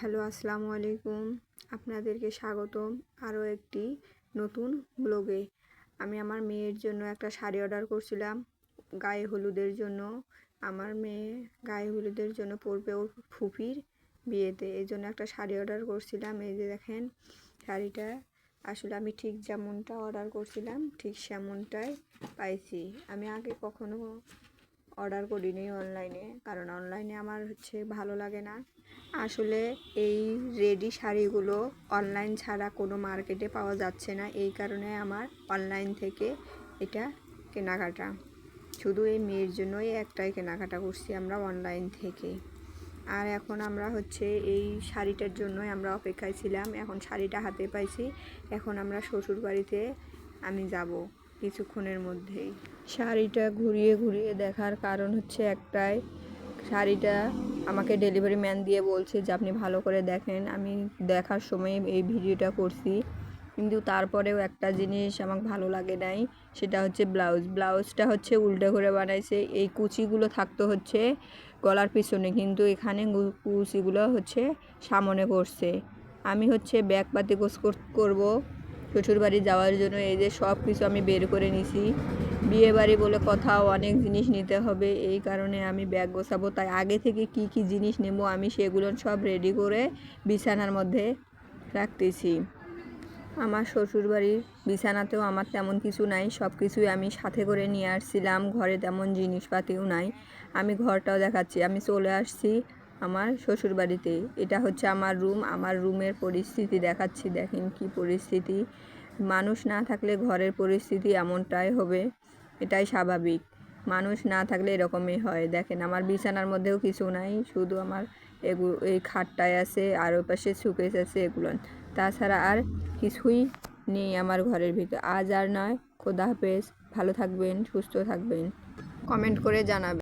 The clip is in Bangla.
হ্যালো, আসসালামু আলাইকুম। আপনাদেরকে স্বাগতম আরও একটি নতুন ব্লগে আমি আমার মেয়ের জন্য একটা শাড়ি অর্ডার করছিলাম গায়ে হলুদের জন্য। আমার মেয়ে গায়ে হলুদের জন্য পরবে ওর ফুপির বিয়েতে। এই জন্য একটা শাড়ি অর্ডার করছিলাম। এই যে দেখেন, শাড়িটা আসলে আমি ঠিক যেমনটা অর্ডার করছিলাম, ঠিক সেমনটাই পাইছি। আমি আগে কখনো অর্ডার করিনি অনলাইনে কারণ অনলাইনে আমার হচ্ছে ভালো লাগে না। আসলে এই রেডি শাড়িগুলো অনলাইন ছাড়া কোনো মার্কেটে পাওয়া যাচ্ছে না। এই কারণে আমার অনলাইন থেকে এটা কেনাকাটা। শুধু এই মেয়ের জন্যই একটাই কেনাকাটা করছি আমরা অনলাইন থেকে। আর এখন আমরা হচ্ছে এই শাড়িটার জন্যই আমরা অপেক্ষায় ছিলাম। এখন শাড়িটা হাতে পাইছি। এখন আমরা শ্বশুর বাড়িতে আমি যাব। কিছুক্ষণের মধ্যেই। শাড়িটা ঘুরিয়ে ঘুরিয়ে দেখার কারণ হচ্ছে একটাই, শাড়িটা আমাকে ডেলিভারি ম্যান দিয়ে বলছে যে, আপনি ভালো করে দেখেন। আমি দেখার সময় এই ভিডিওটা করছি। কিন্তু তারপরেও একটা জিনিস আমাকে ভালো লাগে নাই, সেটা হচ্ছে ব্লাউজ ব্লাউজটা হচ্ছে উল্টো করে বানাইছে। এই কুচিগুলো থাকতো হচ্ছে গলার পিছনে, কিন্তু এখানে কুচিগুলো হচ্ছে সামনে করছে আমি হচ্ছে ব্যাগ পাতি গোছ করব। শ্বশুরবাড়ি যাওয়ার জন্য এই যে সব কিছু আমি বের করে নিছি। বিয়ে বাড়ি বলে কোথাও অনেক জিনিস নিতে হবে, এই কারণে আমি ব্যাগ গোছাবো। তাই আগে থেকে কি কি জিনিস নেব আমি সেগুলো সব রেডি করে বিছানার মধ্যে রাখতেছি। আমার শ্বশুরবাড়ির বিছানাতেও আমার তেমন কিছু নাই, সব কিছুই আমি সাথে করে নিয়ে আসছিলাম, ঘরে তেমন জিনিসপাতিও নাই। আমি ঘরটাও দেখাচ্ছি, আমি চলে আসছি। আমার শ্বশুরবাড়িতে এটা হচ্ছে আমার রুম, আমার রুমের পরিস্থিতি দেখাচ্ছি, দেখেন কি পরিস্থিতি। মানুষ না থাকলে ঘরের পরিস্থিতি এমনটাই হবে, এটাই স্বাভাবিক। মানুষ না থাকলে এরকমই হয়। দেখেন, আমার বিছানার মধ্যেও কিছু নাই, শুধু আমার এগুলো এই খাটটায় আছে, আর ওই পাশে সুকেস আছে এগুলো। তাছাড়া আর কিছুই নেই আমার ঘরের ভিতর। আজ আর নয়। খোদা হাফেজ। ভালো থাকবেন, সুস্থ থাকবেন। কমেন্ট করে জানাবেন।